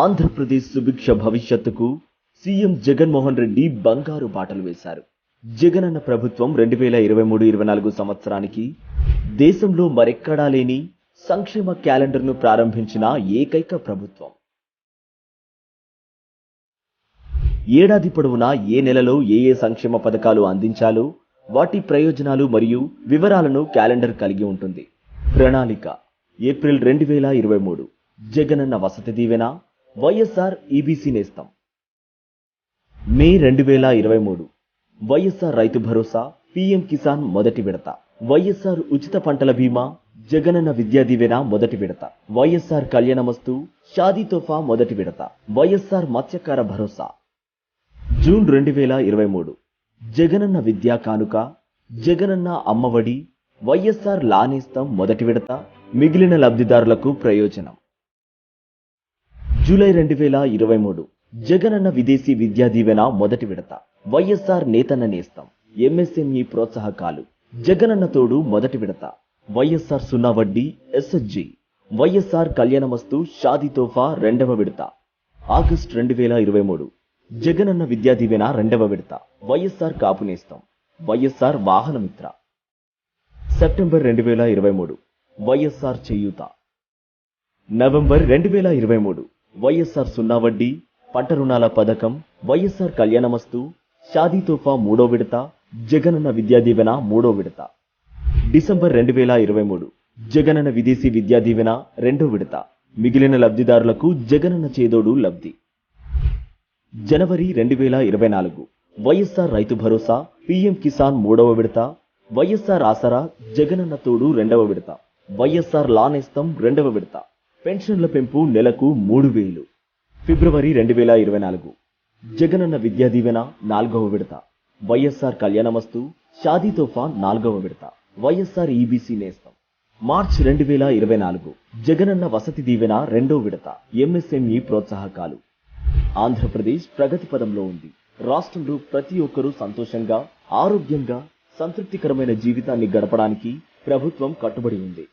ఆంధ్రప్రదేశ్ సుభిక్ష భవిష్యత్తుకు సీఎం జగన్మోహన్ రెడ్డి బంగారు బాటలు వేశారు. జగనన్న ప్రభుత్వం రెండు వేల ఇరవై మూడు ఇరవై నాలుగు సంవత్సరానికి దేశంలో మరెక్కడా లేని సంక్షేమ క్యాలెండర్ను ప్రారంభించిన ఏకైక ప్రభుత్వం. ఏడాది పొడవునా ఏ నెలలో ఏ ఏ సంక్షేమ పథకాలు అందించాలో వాటి ప్రయోజనాలు మరియు వివరాలను క్యాలెండర్ కలిగి ఉంటుంది. ప్రణాళిక ఏప్రిల్ రెండు వేల ఇరవై మూడు. జగనన్న వసతి దీవెన వైఎస్ఆర్ ఈబీసీ నేస్తం. మే రెండు వేల ఇరవై మూడు. వైఎస్ఆర్ రైతు భరోసా పీఎం కిసాన్ మొదటి విడత. వైఎస్ఆర్ ఉచిత పంటల బీమా జగనన్న విద్యా దీవెన మొదటి విడత. వైఎస్ఆర్ కళ్యాణమస్తు షాదీ తోఫా మొదటి విడత. వైఎస్ఆర్ మత్స్యకార భరోసా. జూన్ రెండు వేల ఇరవై మూడు. జగనన్న విద్యా కానుక జగనన్న అమ్మఒడి వైఎస్ఆర్ లానేస్తం మొదటి విడత మిగిలిన లబ్ధిదారులకు ప్రయోజనం. జూలై రెండు వేల ఇరవై మూడు. జగనన్న విదేశీ విద్యా దీవెన మొదటి విడత. వైఎస్ఆర్ నేతన్న నేస్తం. ఎంఎస్ఎంఈ ప్రోత్సాహకాలు. జగనన్న తోడు మొదటి విడత. వైఎస్ఆర్ సున్నా వడ్డీ ఎస్ఎస్జి. వైఎస్ఆర్ కళ్యాణమస్తు షాదీ తోఫా రెండవ విడత. ఆగస్ట్ రెండు వేల ఇరవై మూడు. జగనన్న విద్యా దీవెన రెండవ విడత. వైఎస్ఆర్ కాపు నేస్తం. వైఎస్ఆర్ వాహనమిత్ర సెప్టెంబర్ రెండు వేల ఇరవై మూడు. వైఎస్ఆర్ చేయూత. నవంబర్ రెండు వేల ఇరవై మూడు. వైఎస్ఆర్ సున్నా వడ్డీ పంట రుణాల పథకం వైఎస్ఆర్ కళ్యాణమస్తు షాదీ తోఫా మూడో విడత జగనన్న విద్యా దీవెన మూడో విడత. డిసెంబర్ రెండు వేల ఇరవై మూడు జగనన్న విదేశీ విద్యా దీవెన రెండో విడత. మిగిలిన లబ్ధిదారులకు జగనన్న చేదోడు లబ్ధి. జనవరి రెండు వేల ఇరవై నాలుగు వైఎస్ఆర్ రైతు భరోసా పీఎం కిసాన్ మూడవ విడత వైఎస్ఆర్ ఆసరా జగనన్న తోడు రెండవ విడత వైఎస్ఆర్ లానేస్తం రెండవ విడత. పెన్షన్ల పెంపు నెలకు మూడు వేలు. ఫిబ్రవరి రెండు వేల ఇరవై నాలుగు. జగనన్న విద్యా దీవెన నాలుగవ విడత. వైఎస్ఆర్ కళ్యాణమస్తు షాదీ తోఫా నాలుగవ విడత. వైఎస్ఆర్ ఈబీసీ నేస్తం. మార్చ్ రెండు వేల ఇరవై నాలుగు. జగనన్న వసతి దీవెన రెండో విడత. ఎంఎస్ఎంఈ ప్రోత్సాహకాలు. ఆంధ్రప్రదేశ్ ప్రగతి పదంలో ఉంది. రాష్ట్రంలో ప్రతి ఒక్కరూ సంతోషంగా ఆరోగ్యంగా సంతృప్తికరమైన జీవితాన్ని గడపడానికి ప్రభుత్వం కట్టుబడి ఉంది.